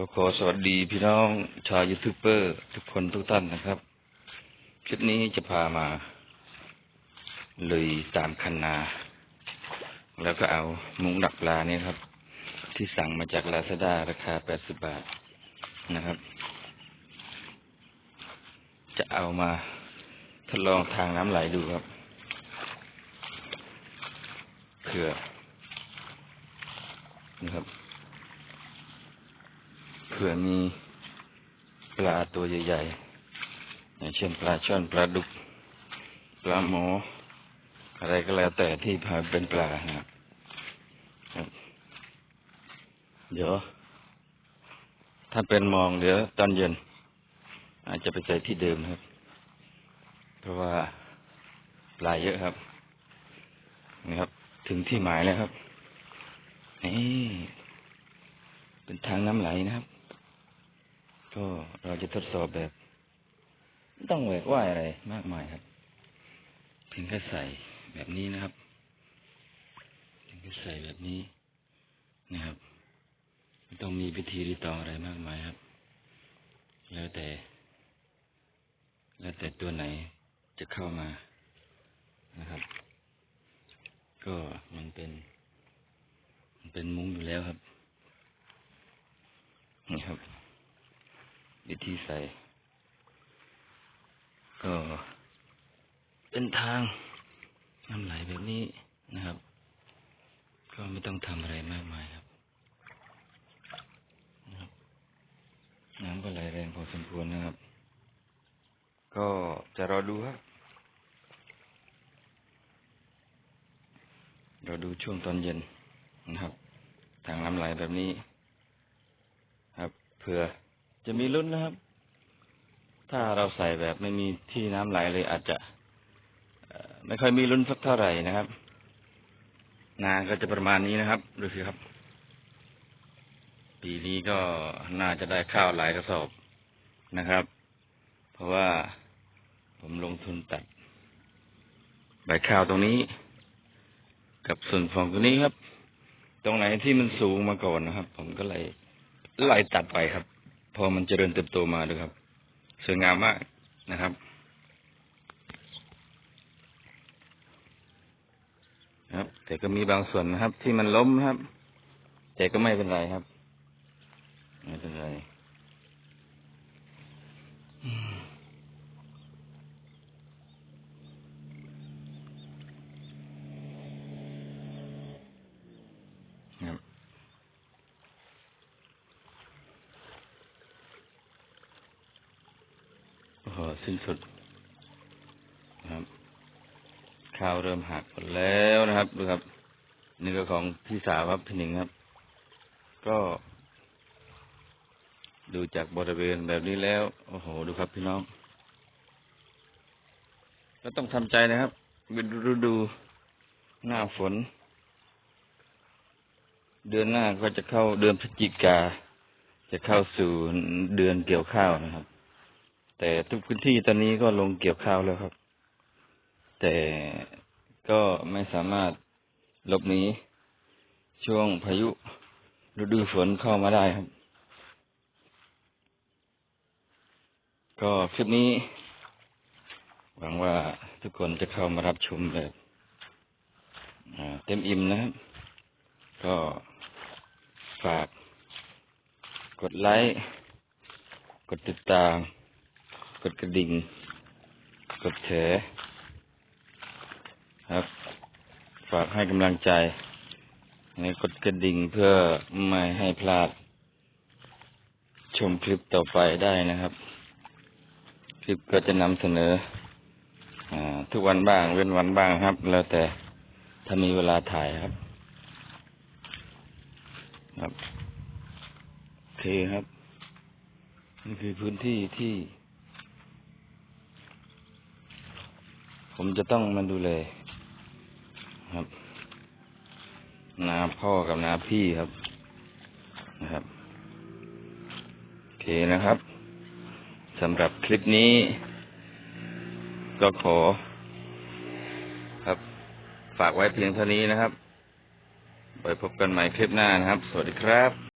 ก็ขอสวัสดีพี่น้องชาวยูทูบเบอร์ ทุกคนทุกท่านนะครับ คลิปนี้จะพามาลุยตามคันนา แล้วก็เอามุ้งดักปลาเนี่ยครับ ที่สั่งมาจากลาซาด้าราคา80บาทนะครับ จะเอามาทดลองทางน้ำไหลดูครับเผื่อนะครับ ผื่อมีปลาตัวใหญ่ๆอย่างเช่นปลาช่อนปลาดุก ปลาหมอ อะไรก็แล้วแต่ที่พาเป็นปลาครับเดี๋ยว ถ้าเป็นมองเดี๋ยวตอนเย็น อาจจะไปใส่ที่เดิมครับ เพราะว่าปลาเยอะครับนี่ครับ ถึงที่หมายแล้วครับนี่เป็นทางน้ำไหลนะครับ ก็เราจะทดสอบแบบต้องแหวกว่ายอะไรมากมายครับ เพียงแค่ใส่แบบนี้นะครับเพียงแค่ใส่แบบนี้นะครับไม่ต้องมีพิธีรีตองอะไรมากมายครับ แล้วแต่ แล้วแต่ตัวไหนจะเข้ามานะครับ ก็มันเป็นมันเป็นมุ้งอยู่แล้วครับนี่ครับ วิธีใส่ก็เป็นทางน้ำไหลแบบนี้นะครับ ก็ไม่ต้องทำอะไรมากมายครับนะครับ น้ำก็ไหลแรงพอสมควรนะครับ ก็จะรอดูครับเราดูช่วงตอนเย็นนะครับ ทางน้ำไหลแบบนี้ ครับเผื่อ จะมีลุ้นนะครับ ถ้าเราใส่แบบไม่มีที่น้ำไหลเลยอาจจะไม่ค่อยมีลุ้นสักเท่าไหร่นะครับนาก็จะประมาณนี้นะครับดูสิครับ ปีนี้ก็น่าจะได้ข้าวหลายกระสอบนะครับ เพราะว่าผมลงทุนตัดใบข้าวตรงนี้ กับส่วนของตรงนี้ครับ ตรงไหนที่มันสูงมาก่อนนะครับ ผมก็เลยไล่ตัดไปครับ พอมันเจริญเติบโตมาเลยครับ สวยงามมากนะครับครับ แต่ก็มีบางส่วนนะครับ ที่มันล้มครับ แต่ก็ไม่เป็นไรครับ ไม่เป็นไรอืมครับ โอสิ้นสุดนะครับข้าวเริ่มหักหมดแล้วนะครับดูครับ นี่ก็ของพี่สาวครับพี่หนิงครับ ก็ ดูจากบริเวณแบบนี้แล้ว โอ้โห ดูครับพี่น้อง ก็ต้องทำใจนะครับ เป็นฤดูหน้าฝน เดือนหน้าก็จะเข้าเดือนพฤศจิกา จะเข้าสู่เดือนเกี่ยวข้าวนะครับ แต่ทุกพื้นที่ตอนนี้ก็ลงเกี่ยวข้าวแล้วครับ แต่ก็ไม่สามารถหลบหนีช่วงพายุฤดูฝนเข้ามาได้ครับ ก็คลิปนี้ หวังว่าทุกคนจะเข้ามารับชมแบบเต็มอิ่มนะครับ ก็ฝาก กดไลค์ กดติดตาม กดกระดิ่ง กดแชร์ครับ ฝากให้กำลังใจในกดกระดิ่งเพื่อไม่ให้พลาด ชมคลิปต่อไปได้นะครับ คลิปก็จะนำเสนออทุกวันบ้าง เว้นวันบ้างครับ แล้วแต่ถ้ามีเวลาถ่ายครับ ครับโอเคครับ นี่คือพื้นที่ที่ ผมจะต้องมาดูแลครับ นาพ่อกับนาพี่ครับนะครับโอเคนะครับสำหรับคลิปนี้ ก็ขอ ครับ ฝากไว้เพียงเท่านี้นะครับ ไปพบกันใหม่คลิปหน้านะครับ สวัสดีครับ